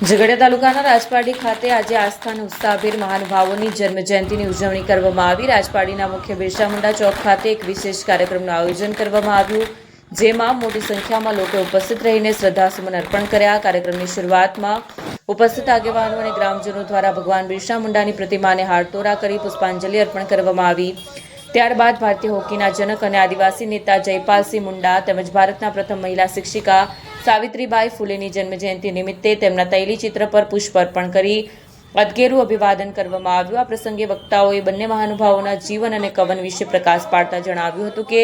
ઝઘડિયા તાલુકાના રાજપાડી ખાતે આજે આસ્થા અને ઉત્સાહભેર મહાનુભાવોની જન્મજયંતિની ઉજવણી કરવામાં આવી. રાજપાડીના મુખ્ય બિરસા મુંડા ચોક ખાતે એક વિશેષ કાર્યક્રમનું આયોજન કરવામાં આવ્યું, જેમાં મોટી સંખ્યામાં લોકો ઉપસ્થિત રહીને શ્રદ્ધાસુમન અર્પણ કર્યા. કાર્યક્રમની શરૂઆતમાં ઉપસ્થિત આગેવાનો અને ગ્રામજનો દ્વારા ભગવાન બિરસા મુંડાની પ્રતિમાને હારતોરા કરી પુષ્પાંજલિ અર્પણ કરવામાં આવી. ત્યારબાદ ભારતીય હોકીના જનક અને આદિવાસી નેતા જયપાલસિંહ મુંડા તેમજ ભારતના પ્રથમ મહિલા શિક્ષિકા સાવિત્રીબાઈ ફૂલેની જન્મજયંતિ નિમિત્તે તેમના તૈલી ચિત્ર પર પુષ્પ અર્પણ કરી અદગેરું અભિવાદન કરવામાં આવ્યું. આ પ્રસંગે વક્તાઓએ બંને મહાનુભાવોના જીવન અને કવન વિશે પ્રકાશ પાડતા જણાવ્યું હતું કે,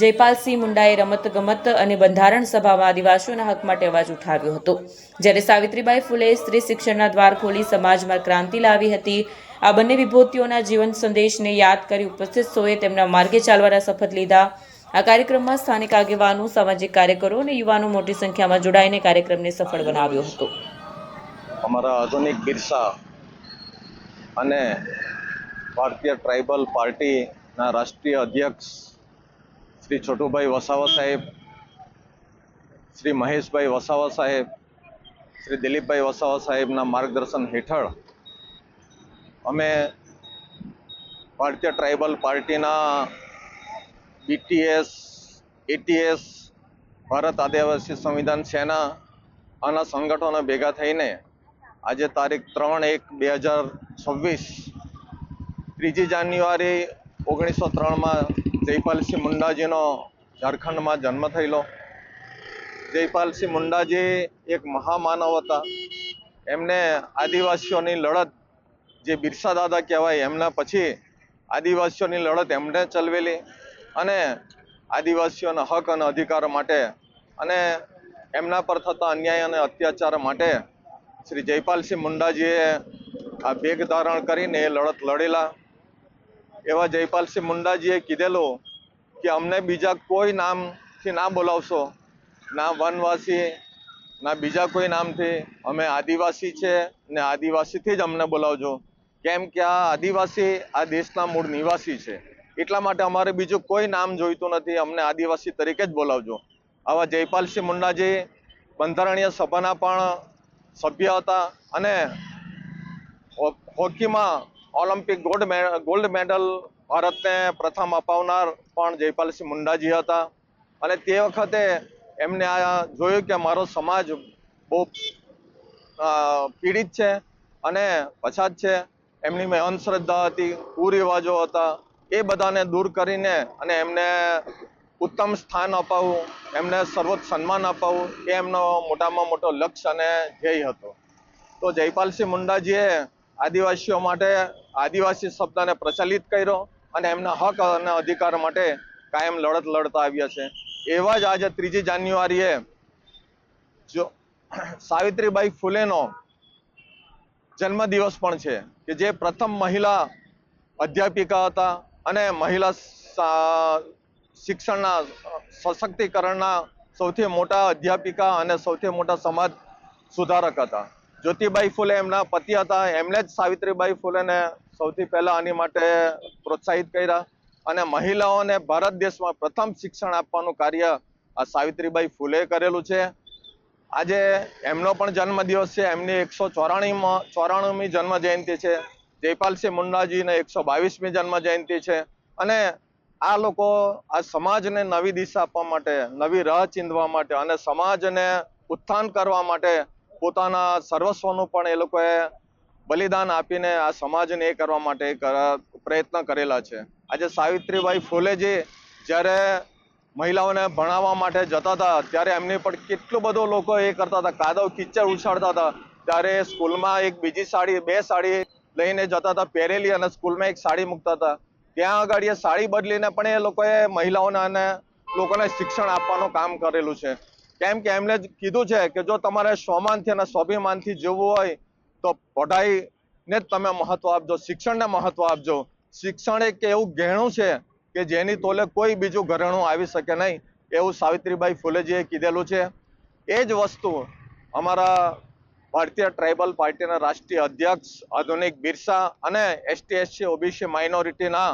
જયપાલસિંહ મુંડાએ રમત ગમત અને બંધારણ સભામાં આદિવાસીઓના હક માટે અવાજ ઉઠાવ્યો હતો. જ્યારે સાવિત્રીબાઈ ફૂલે સ્ત્રી શિક્ષણના દ્વાર ખોલી સમાજમાં ક્રાંતિ લાવી હતી, આ બંને વિભૂતિઓના જીવન સંદેશને યાદ કરી ઉપસ્થિત સૌએ તેમના માર્ગે ચાલવાના શપથ લીધા. આ કાર્યક્રમમાં સ્થાનિક આગેવાનો, સામાજિક કાર્યકરો અને યુવાનો મોટી સંખ્યામાં જોડાઈને કાર્યક્રમને સફળ બનાવ્યો હતો. અમારા આધુનિક બિરસા અને ભારતીય ટ્રાઇબલ પાર્ટીના રાષ્ટ્રીય અધ્યક્ષ શ્રી છોટુભાઈ વસાવા સાહેબ, શ્રી મહેશભાઈ વસાવા સાહેબ, શ્રી દિલીપભાઈ વસાવા સાહેબના માર્ગદર્શન હેઠળ અમે ભારતીય ટ્રાઇબલ પાર્ટીના બીટીએસ એટીએસ ભારત આદિવાસી સંવિધાન સેના આના સંગઠનો ભેગા થઈને આજે તારીખ ત્રણ એક બે હજાર છવ્વીસ, ત્રીજી જાન્યુઆરી ઓગણીસો ત્રણમાં જયપાલસિંહ મુંડાજીનો ઝારખંડમાં જન્મ થયેલો. જયપાલસિંહ મુંડાજી એક મહામાનવ હતા. એમને આદિવાસીઓની લડત જે બિરસા દાદા કહેવાય એમના પછી આદિવાસીઓની લડત એમણે ચલવેલી. અને આદિવાસીઓના હક અને અધિકારો માટે અને એમના પર થતા અન્યાય અને અત્યાચાર માટે શ્રી જયપાલસિંહ મુંડાજીએ આ ભેગ ધારણ કરીને એ લડત લડેલા. એવા જયપાલસિંહ મુંડાજીએ કીધેલું કે અમને બીજા કોઈ નામથી ના બોલાવશો. ના વનવાસી, ના બીજા કોઈ નામથી. અમે આદિવાસી છે ને આદિવાસીથી જ અમને બોલાવજો. કેમ કે આ આદિવાસી આ દેશના મૂળ નિવાસી છે. એટલા માટે અમારે બીજું કોઈ નામ જોઈતું નથી. અમને આદિવાસી તરીકે જ બોલાવજો. આવા જયપાલસિંહ મુંડાજી બંધારણીય સભાના પણ સભ્ય હતા અને હોકીમાં ઓલિમ્પિક ગોલ્ડ ગોલ્ડ મેડલ ભારતને પ્રથમ અપાવનાર પણ જયપાલસિંહ મુંડાજી હતા. અને તે વખતે એમને આ જોયું કે મારો સમાજ બહુ પીડિત છે અને પછાત છે. એમની મેં અંધશ્રદ્ધા હતી, કુરિવાજો હતા. એ બધાને દૂર કરીને અને એમને ઉત્તમ સ્થાન અપાવવું એમને સર્વોચ્ચ સન્માન અપાવવું એ એમનો મોટામાં મોટો લક્ષ્ય અને ધ્યેય હતો. તો જયપાલસિંહ મુંડાજીએ આદિવાસીઓ માટે આદિવાસી શબ્દને પ્રચલિત કર્યો અને એમના હક અને અધિકાર માટે કાયમ લડત લડતા આવ્યા છે. એવા જ આજે ત્રીજી જાન્યુઆરીએ જો સાવિત્રીબાઈ ફૂલેનો જન્મદિવસ પણ છે કે જે પ્રથમ મહિલા અધ્યાપિકા હતા. અને મહિલા શિક્ષણના સશક્તિકરણના સૌથી મોટા અધ્યાપિકા અને સૌથી મોટા સમાજ સુધારક હતા. જ્યોતિબાઈ ફૂલે એમના પતિ હતા. એમણે જ સાવિત્રીબાઈ ફૂલેને સૌથી પહેલાં આની માટે પ્રોત્સાહિત કર્યા અને મહિલાઓને ભારત દેશમાં પ્રથમ શિક્ષણ આપવાનું કાર્ય આ સાવિત્રીબાઈ ફૂલે કરેલું છે. આજે એમનો પણ જન્મદિવસ છે. એમની એકસો ચોરાણીમાં ચોરાણુંમી જન્મ જયંતિ છે. જયપાલસિંહ મુંડાજીને એકસો બાવીસમી જન્મ જયંતિ છે. અને આ લોકો આ સમાજને નવી દિશા આપવા માટે, નવી રાહ ચીંધવા માટે અને સમાજને ઉત્થાન કરવા માટે પોતાના સર્વસ્વનું પણ એ લોકોએ બલિદાન આપીને આ સમાજને એ કરવા માટે પ્રયત્ન કરેલા છે. આજે સાવિત્રીબાઈ ફૂલેજી જ્યારે મહિલાઓને ભણાવવા માટે જતા હતા, ત્યારે એમની પણ કેટલું બધું લોકો એ કરતા હતા, કાદવ, કિચડ ઉછાળતા હતા. ત્યારે સ્કૂલમાં એક બીજી સાડી, બે સાડી લઈને જતા હતા, પહેરેલી અને સ્કૂલમાં એક સાડી મૂકતા હતા. ત્યાં આગળ એ સાડી બદલીને પણ એ લોકોએ મહિલાઓને અને લોકોને શિક્ષણ આપવાનું કામ કરેલું છે. કેમ કે એમણે જ કીધું છે કે જો તમારે સ્વમાનથી અને સ્વાભિમાનથી જીવવું હોય, તો પઢાઈને જ તમે મહત્વ આપજો, શિક્ષણને મહત્વ આપજો. શિક્ષણ એક એવું ગહેણું છે કે જેની તોલે કોઈ બીજું ઘરેણું આવી શકે નહીં, એવું સાવિત્રીબાઈ ફૂલેજીએ કીધેલું છે. એ જ વસ્તુ અમારા ભારતીય ટ્રાઇબલ પાર્ટીના રાષ્ટ્રીય અધ્યક્ષ આધુનિક બિરસા અને એસટી એસસી ઓબીસી માઇનોરિટીના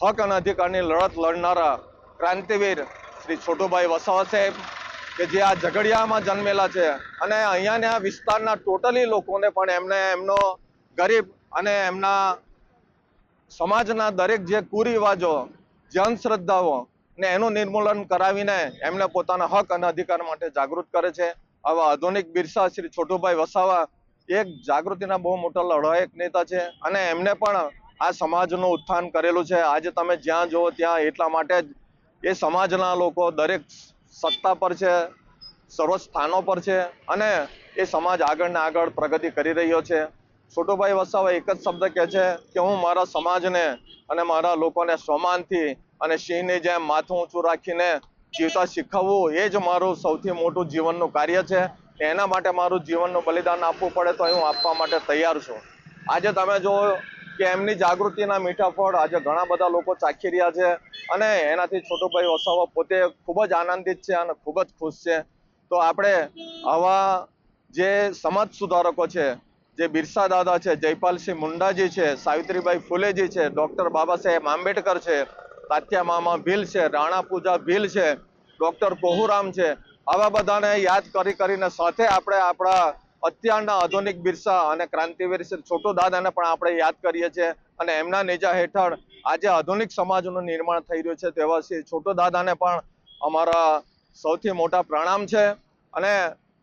હક અને અધિકારની લડત લડનારા ક્રાંતિવીર શ્રી છોટુભાઈ વસાવા સાહેબ, કે જે આ ઝઘડિયામાં જન્મેલા છે. અને અહીંયાના વિસ્તારના ટોટલી લોકોને પણ એમને એમનો ગરીબ અને એમના સમાજના દરેક જે કુરિવાજો જે અંધશ્રદ્ધાઓ ને એનું નિર્મૂલન કરાવીને એમને પોતાના હક અને અધિકાર માટે જાગૃત કરે છે. આવા આધુનિક બિરસા શ્રી છોટુભાઈ વસાવા એક જાગૃતિના બહુ મોટા લડાયક નેતા છે અને એમને પણ આ સમાજનું ઉત્થાન કરેલું છે. આજે તમે જ્યાં જુઓ ત્યાં એટલા માટે જ એ સમાજના લોકો દરેક સત્તા પર છે સર્વ સ્થાનો પર છે અને એ સમાજ આગળ ને આગળ પ્રગતિ કરી રહ્યો છે. છોટુભાઈ વસાવા એક જ શબ્દ કહે છે કે હું મારા સમાજને અને મારા લોકોને સમાનથી અને સિંહની જેમ માથું ઊંચું રાખીને જીવતા શીખવવું એ જ મારું સૌથી મોટું જીવનનું કાર્ય છે. એના માટે મારું જીવનનું બલિદાન આપવું પડે તો હું આપવા માટે તૈયાર છું. આજે તમે જો કે એમની જાગૃતિના મીઠા ફળ આજે ઘણા બધા લોકો ચાખી રહ્યા છે અને એનાથી છોટુભાઈ વસાવા પોતે ખૂબ જ આનંદિત છે અને ખૂબ જ ખુશ છે. તો આપણે આવા જે સમાજ સુધારકો છે, જે બિરસા દાદા છે, જયપાલસિંહ મુંડાજી છે, સાવિત્રીબાઈ ફુલેજી છે, ડોક્ટર બાબા સાહેબ આંબેડકર છે તાત્યા મામા ભીલ છે, રાણા પૂજા ભીલ છે, ડૉક્ટર કોહુરામ છે, આવા બધાને યાદ કરી કરીને સાથે આપણે આપણા અત્યારના આધુનિક બિરસા અને ક્રાંતિવીર છોટો દાદાને પણ આપણે યાદ કરીએ છીએ અને એમના નેજા હેઠળ આજે આધુનિક સમાજનું નિર્માણ થઈ રહ્યું છે, તેવા શ્રી છોટો દાદાને પણ અમારા સૌથી મોટા પ્રણામ છે. અને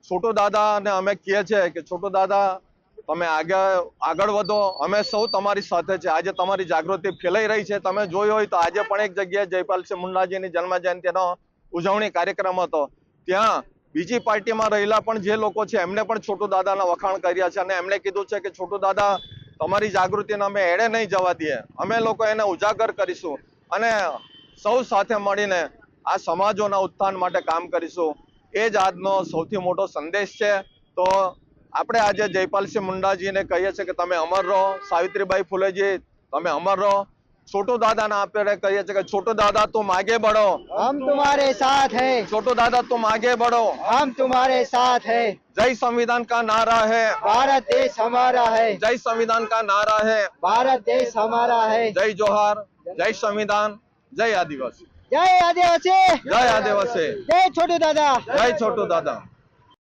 છોટો દાદાને અમે કહીએ છીએ કે છોટો દાદા તમે આગળ આગળ વધો. અમે સૌ તમારી સાથે છે. આજે તમારી જાગૃતિ ફેલાઈ રહી છે. તમે જોઈ હોય તો આજે પણ એક જગ્યાએ જયપાલસિંહ મુંડાજીની જન્મ જયંતિનો ઉજવણી કાર્યક્રમ હતો. ત્યાં બીજી પાર્ટીમાં રહેલા પણ જે લોકો છે, એમને પણ છોટુ દાદાના વખાણ કર્યા છે અને એમણે કીધું છે કે, છોટુ દાદા, તમારી જાગૃતિને અમે એડે નહીં જવા દઈએ. અમે લોકો એને ઉજાગર કરીશું અને સૌ સાથે મળીને આ સમાજોના ઉત્થાન માટે કામ કરીશું. એ જ આજનો સૌથી મોટો સંદેશ છે. તો આપણે આજે જયપાલસિંહ મુંડાજીને કહીએ છીએ કે તમે અમર રહો સાવિત્રીબાઈ ફુલેજી તમે અમર રહો છોટુ દાદાને આપણે કહીએ છીએ કે છોટુ દાદા તુમ આગે બઢો हम तुम्हारे साथ हैं छोटू दादा तुम आगे बढ़ो हम तुम्हारे साथ हैं जय संविधान का नारा है भारत देश हमारा है जय संविधान का नारा है भारत देश हमारा है जय जोहार जय संविधान जय आदिवासी जय आदिवासी जय आदिवासी जय छोटू दादा जय छोटू दादा